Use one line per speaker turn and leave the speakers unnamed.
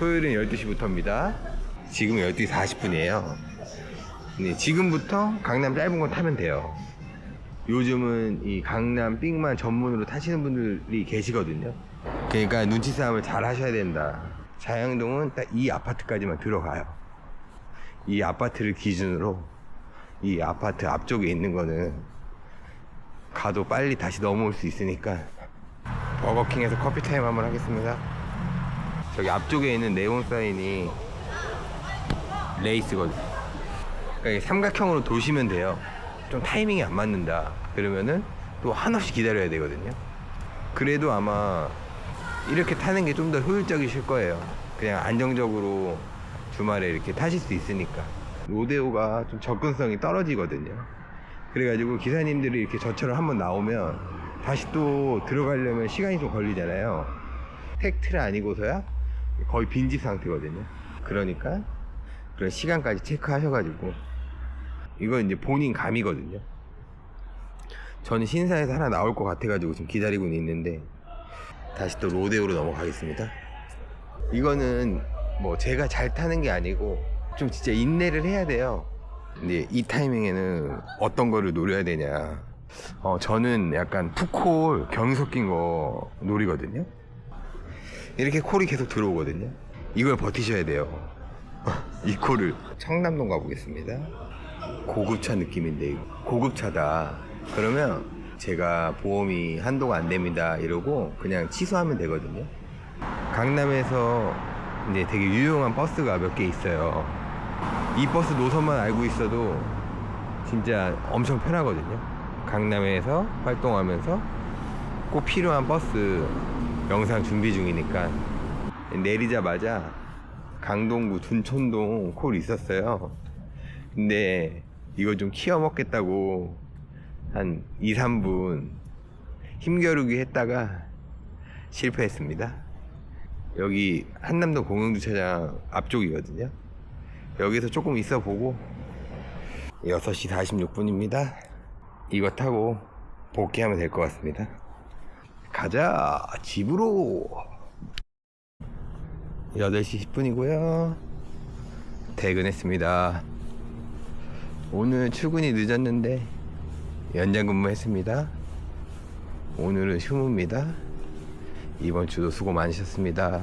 토요일은 12시부터입니다. 지금 12시 40분이에요. 네, 지금부터 강남 짧은 거 타면 돼요. 요즘은 이 강남 삥만 전문으로 타시는 분들이 계시거든요. 그러니까 눈치 싸움을 잘 하셔야 된다. 자양동은 딱 이 아파트까지만 들어가요. 이 아파트를 기준으로 이 아파트 앞쪽에 있는 거는 가도 빨리 다시 넘어올 수 있으니까 버거킹에서 커피 타임 한번 하겠습니다. 저기 앞쪽에 있는 네온 사인이 레이스거든요. 그러니까 삼각형으로 도시면 돼요. 좀 타이밍이 안 맞는다. 그러면은 또 한없이 기다려야 되거든요. 그래도 아마 이렇게 타는 게 좀 더 효율적이실 거예요. 그냥 안정적으로 주말에 이렇게 타실 수 있으니까. 로데오가 좀 접근성이 떨어지거든요. 그래가지고 기사님들이 이렇게 저처럼 한번 나오면 다시 또 들어가려면 시간이 좀 걸리잖아요. 팩트를 아니고서야 거의 빈집 상태거든요. 그러니까 그런 시간까지 체크하셔가지고 이건 이제 본인 감이거든요. 저는 신사에서 하나 나올 것 같아가지고 지금 기다리고 있는데 다시 또 로데오로 넘어가겠습니다. 이거는 뭐 제가 잘 타는 게 아니고 좀 진짜 인내를 해야 돼요. 근데 이 타이밍에는 어떤 거를 노려야 되냐. 어, 저는 약간 푸콜 경이 섞인 거 노리거든요. 이렇게 콜이 계속 들어오거든요. 이걸 버티셔야 돼요. 이 콜을 청담동 가보겠습니다. 고급차 느낌인데 이거. 고급차다. 그러면 제가 보험이 한도가 안 됩니다 이러고 그냥 취소하면 되거든요. 강남에서 이제 되게 유용한 버스가 몇 개 있어요. 이 버스 노선만 알고 있어도 진짜 엄청 편하거든요. 강남에서 활동하면서 꼭 필요한 버스 영상 준비 중이니까 내리자마자 강동구 둔촌동 콜 있었어요. 근데 이거 좀 키워 먹겠다고 한 2, 3분 힘겨루기 했다가 실패했습니다. 여기 한남동 공영주차장 앞쪽이거든요. 여기서 조금 있어 보고 6시 46분입니다. 이거 타고 복귀하면 될 것 같습니다. 가자 집으로 8시 10분이고요. 퇴근했습니다. 오늘 출근이 늦었는데 연장 근무했습니다. 오늘은 휴무입니다. 이번 주도 수고 많으셨습니다.